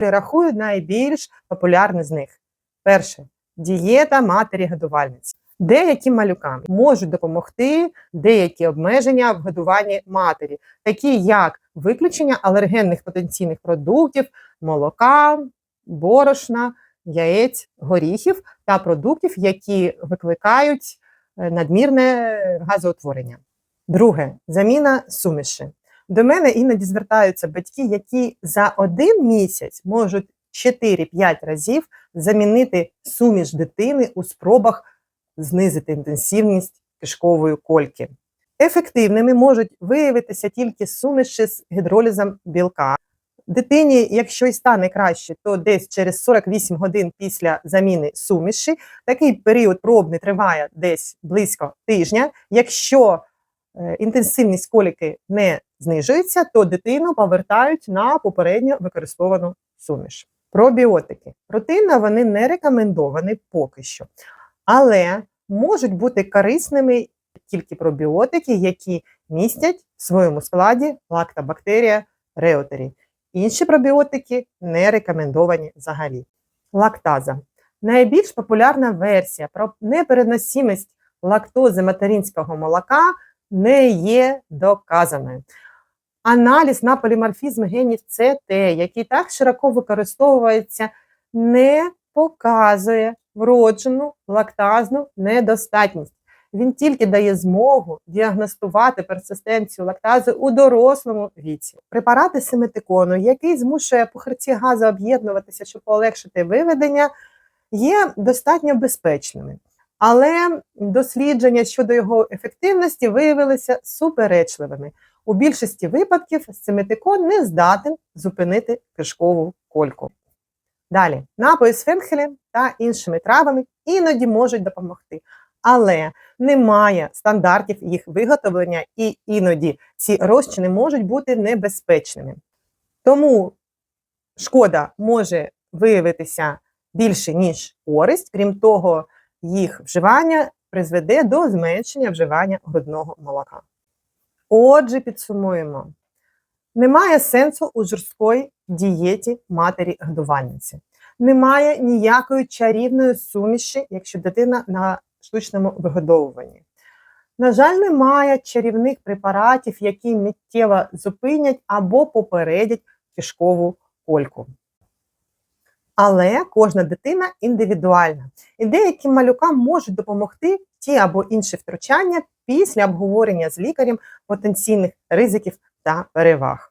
Рахую найбільш популярні з них. Перше дієта матері годувальниці. Деяким малюкам можуть допомогти деякі обмеження в годуванні матері, такі як виключення алергенних потенційних продуктів, молока, борошна, яєць, горіхів та продуктів, які викликають е, надмірне газоутворення. Друге заміна суміші. До мене іноді звертаються батьки, які за один місяць можуть 4-5 разів замінити суміш дитини у спробах знизити інтенсивність кишкової кольки. Ефективними можуть виявитися тільки суміші з гідролізом білка. Дитині, якщо й стане краще, то десь через 48 годин після заміни суміші. Такий період пробний триває десь близько тижня. Якщо інтенсивність коліки не знижується, то дитину повертають на попередньо використовану суміш. Пробіотики. Рутинно вони не рекомендовані поки що, але можуть бути корисними тільки пробіотики, які містять в своєму складі лактобактерія реутері. Інші пробіотики не рекомендовані взагалі. Лактаза. Найбільш популярна версія про непереносимість лактози материнського молока не є доказаною. Аналіз на поліморфізм генів ЦТ, який так широко використовується, не показує вроджену лактазну недостатність. Він тільки дає змогу діагностувати персистенцію лактази у дорослому віці. Препарати симетикону, який змушує пухарці газу об'єднуватися, щоб полегшити виведення, є достатньо безпечними. Але дослідження щодо його ефективності виявилися суперечливими. У більшості випадків симетикон не здатен зупинити кишкову кольку. Далі, напої з фенхелем та іншими травами іноді можуть допомогти, але немає стандартів їх виготовлення, і іноді ці розчини можуть бути небезпечними. Тому шкода може виявитися більше, ніж користь, крім того, їх вживання призведе до зменшення вживання грудного молока. Отже, підсумуємо: немає сенсу у жорсткої дієті матері годувальниці. Немає ніякої чарівної суміші, якщо дитина на штучному вигодовуванні. На жаль, немає чарівних препаратів, які миттєво зупинять або попередять кишкову кольку. Але кожна дитина індивідуальна, і деяким малюкам можуть допомогти ті або інші втручання після обговорення з лікарем потенційних ризиків та переваг.